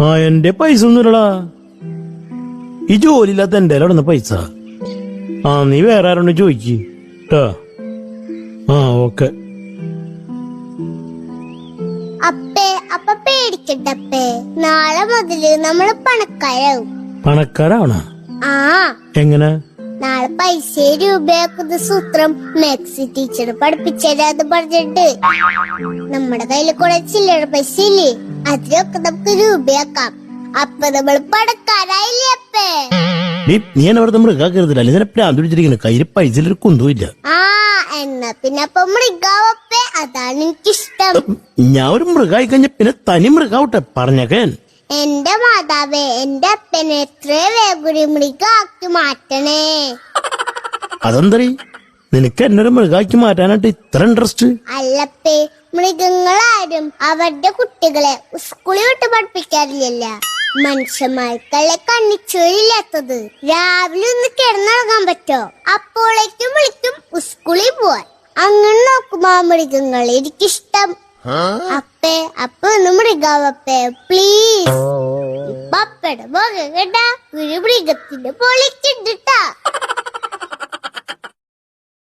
ആ എന്റെ പൈസ ഒന്നുമില്ലടാ. ഈ ജോലിയില്ലാത്ത എന്റെ അവിടെ പൈസ. ആ നീ വേറെ ആരോണ്ട് ചോദിക്ക്. കേട്ടോ ആ ഓക്കെ. അപ്പേ അപ്പ പേടിക്കട്ടപ്പേ നാളെ മുതൽ നമ്മൾ പണക്കാരാവും. പണക്കാരാവണ? ആ. എങ്ങനെ? നാളെ പൈസ രൂപയാക്കുന്ന സൂത്രം മാക്സി ടീച്ചർ പഠിപ്പിച്ചത് പറഞ്ഞിട്ട് നമ്മുടെ കയ്യിൽ കുറെ ചില്ലറ പൈസ ഇല്ലേ അതിലൊക്കെ നമുക്ക് രൂപയാക്കാം. അപ്പൊ നമ്മൾ പടക്കാരായില്ലേ അപ്പേ? നീ നീ എന്നെ വെറുതെ മൃഗാക്കരുതില്ല നിന്നെ പ്രാന്ത് പിടിച്ചിരിക്കുന്നു. കയ്യിൽ പൈസ ഒരു കുന്തമില്ല ആ എന്നാ പിന്നെ അപ്പൊ മൃഗാവപ്പേ അതാണ് എനിക്കിഷ്ടം. ഞാൻ ഒരു മൃഗമായി കഴിഞ്ഞ പിന്നെ തനി മൃഗാവട്ടെ പറഞ്ഞേക്കാൻ. എന്റെ മാതാവേ എന്റെ അപ്പനെ എത്ര വേഗം ഒരു മൃഗാക്കി മാറ്റണേ. അതെന്തറി? നിനക്ക് എന്നൊരു മൃഗാക്കി മാറ്റാനായിട്ട് ഇത്ര ഇൻട്രസ്റ്റ് അല്ലപ്പേ മൃഗങ്ങളാരും അവരുടെ കുട്ടികളെ സ്കൂളിൽ വിട്ട് പഠിപ്പിക്കാറില്ലല്ല. മനുഷ്യന്മാർക്കല്ലേ കണ്ണിച്ചോരില്ലാത്തത്? രാവിലെ ഒന്ന് കിടന്നിറങ്ങാൻ പറ്റോ? അപ്പോഴേക്കും വിളിക്കും സ്കൂളിൽ പോവാൻ. അങ്ങനെ നോക്കുമ്പോ ആ മൃഗങ്ങളെ എനിക്കിഷ്ടം. അപ്പേ അപ്പൊ ഒന്ന് മൃഗാവപ്പേ പ്ലീസ് പപ്പയുടെ മുഖം കേട്ടാ ഒരു മൃഗത്തിന്റെ പൊളിച്ചിട്ടാ